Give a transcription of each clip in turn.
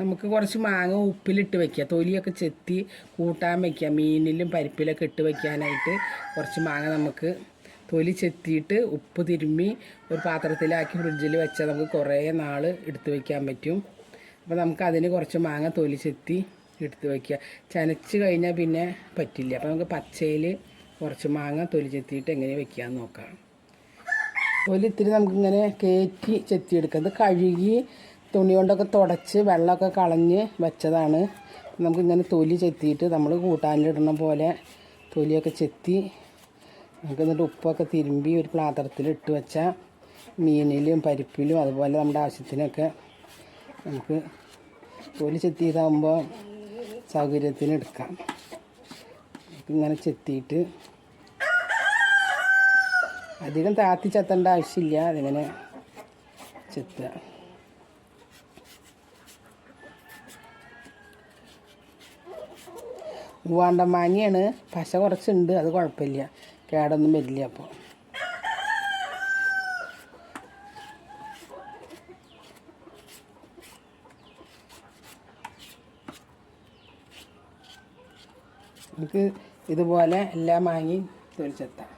നമുക്ക് കുറച്ച് മാങ്ങ ഉപ്പിലിട്ട് വെക്കുക. തൊലിയൊക്കെ ചെത്തി കൂട്ടാൻ വെക്കുക. മീനിലും പരിപ്പിലൊക്കെ ഇട്ട് വെക്കാനായിട്ട് കുറച്ച് മാങ്ങ നമുക്ക് തൊലി ചെത്തിയിട്ട് ഉപ്പ് തിരുമ്മി ഒരു പാത്രത്തിലാക്കി ഫ്രിഡ്ജിൽ വെച്ചാൽ നമുക്ക് കുറേ നാൾ എടുത്ത് വെക്കാൻ പറ്റും. അപ്പോൾ നമുക്ക് അതിന് കുറച്ച് മാങ്ങ തൊലി ചെത്തി എടുത്ത് വെക്കുക. ചനച്ച് കഴിഞ്ഞാൽ പിന്നെ പറ്റില്ല. അപ്പോൾ നമുക്ക് പച്ചയിൽ കുറച്ച് മാങ്ങ തൊലി ചെത്തിയിട്ട് എങ്ങനെ വെക്കാമെന്ന് നോക്കാം. തൊലി ഇത്തിരി നമുക്കിങ്ങനെ കയറ്റി ചെത്തിയെടുക്കാം. അത് കഴുകി തുണി കൊണ്ടൊക്കെ തുടച്ച് വെള്ളമൊക്കെ കളഞ്ഞ് വെച്ചതാണ്. നമുക്കിങ്ങനെ തൊലി ചെത്തിയിട്ട് നമ്മൾ കൂട്ടാനിലിടുന്ന പോലെ തൊലിയൊക്കെ ചെത്തി നമുക്ക് എന്നിട്ട് ഉപ്പൊക്കെ തിരുമ്പി ഒരു പാത്രത്തിൽ ഇട്ട് വെച്ചാൽ മീനിലും പരിപ്പിലും അതുപോലെ നമ്മുടെ ആവശ്യത്തിനൊക്കെ നമുക്ക് തൊലി ചെത്തിയതാകുമ്പോൾ സൗകര്യത്തിന് എടുക്കാം. ഇങ്ങനെ ചെത്തിയിട്ട് അധികം താത്തി ചെത്തേണ്ട ആവശ്യമില്ല. അതിങ്ങനെ ചെത്തുക മൂവാണ്ടൻ മാങ്ങയാണ് പശ കുറച്ചുണ്ട് അത് കുഴപ്പമില്ല. കേടൊന്നും വരില്ല അപ്പോൾ നമുക്ക് ഇതുപോലെ എല്ലാ മാങ്ങയും തൊലിച്ചെത്താം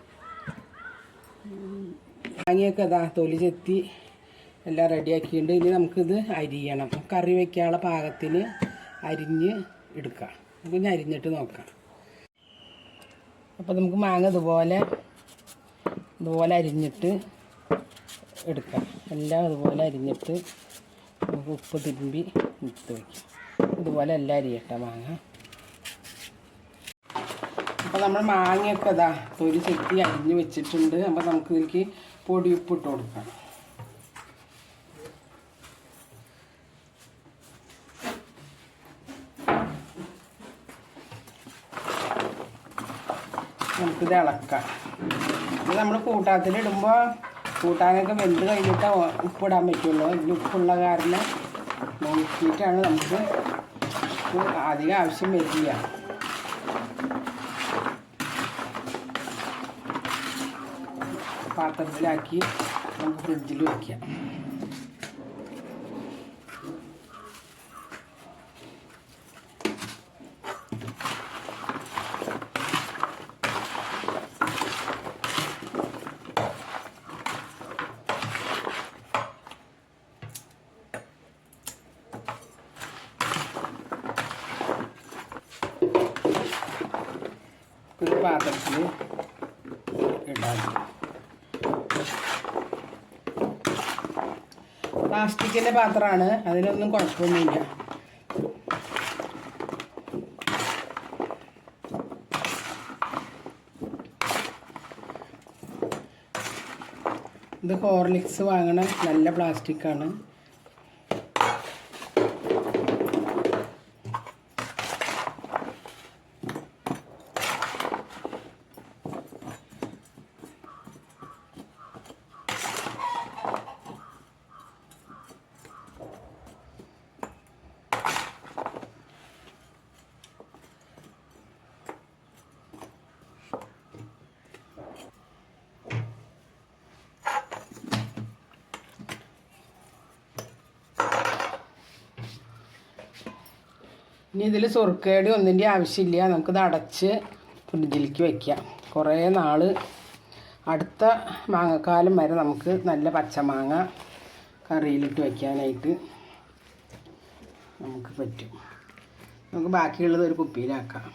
മാങ്ങയൊക്കെ ഇതാ തൊലിച്ചെത്തി എല്ലാം റെഡിയാക്കിയിട്ടുണ്ട്. ഇനി നമുക്കിത് അരിയണം. കറി വയ്ക്കാനുള്ള പാകത്തിന് അരിഞ്ഞ് എടുക്കാം. നമുക്ക് അരിഞ്ഞിട്ട് നോക്കാം. അപ്പോൾ നമുക്ക് മാങ്ങ ഇതുപോലെ ഇതുപോലെ അരിഞ്ഞിട്ട് എടുക്കാം. എല്ലാം ഇതുപോലെ അരിഞ്ഞിട്ട് നമുക്ക് ഉപ്പ് തിരുമ്പി എടുത്ത് വയ്ക്കാം ഇതുപോലെ എല്ലാം അരിയട്ടെ മാങ്ങ. അപ്പോൾ നമ്മൾ മാങ്ങയൊക്കെ ഇതാ തൊലി ചെത്തി അരിഞ്ഞ് വെച്ചിട്ടുണ്ട്. അപ്പോൾ നമുക്ക് ഇതിലേക്ക് പൊടിയുപ്പ് ഇട്ട് കൊടുക്കാം. നമുക്കിത് ഇളക്കാം. ഇത് നമ്മൾ കൂട്ടാത്തിലിടുമ്പോൾ കൂട്ടാനൊക്കെ വെന്ത് കഴിഞ്ഞിട്ട് ഉപ്പിടാൻ പറ്റുള്ളൂ. ഇതിൽ ഉപ്പുള്ള കാരണം നോക്കിയിട്ടാണ് നമുക്ക് അധികം ആവശ്യം വരില്ല. പാത്രത്തിലാക്കി നമുക്ക് ഫ്രിഡ്ജിൽ വയ്ക്കാം ഒരു പാത്രത്തിൽ ഇടാം. പ്ലാസ്റ്റിക്കിന്റെ പാത്രമാണ് അതിനൊന്നും കുഴപ്പമൊന്നുമില്ല. ഇത് ഹോർലിക്സ് വാങ്ങണ നല്ല പ്ലാസ്റ്റിക്കാണ്. ഇനി ഇതിൽ സുർക്കേട് ഒന്നിന്റെ ആവശ്യമില്ല. നമുക്കിത് അടച്ച് ഫ്രിഡ്ജിലേക്ക് വയ്ക്കാം കുറേ നാൾ അടുത്ത മാങ്ങക്കാലം വരെ നമുക്ക് നല്ല പച്ചമാങ്ങ കറിയിലിട്ട് വയ്ക്കാനായിട്ട് നമുക്ക് പറ്റും. നമുക്ക് ബാക്കിയുള്ളത് ഒരു കുപ്പിയിലാക്കാം.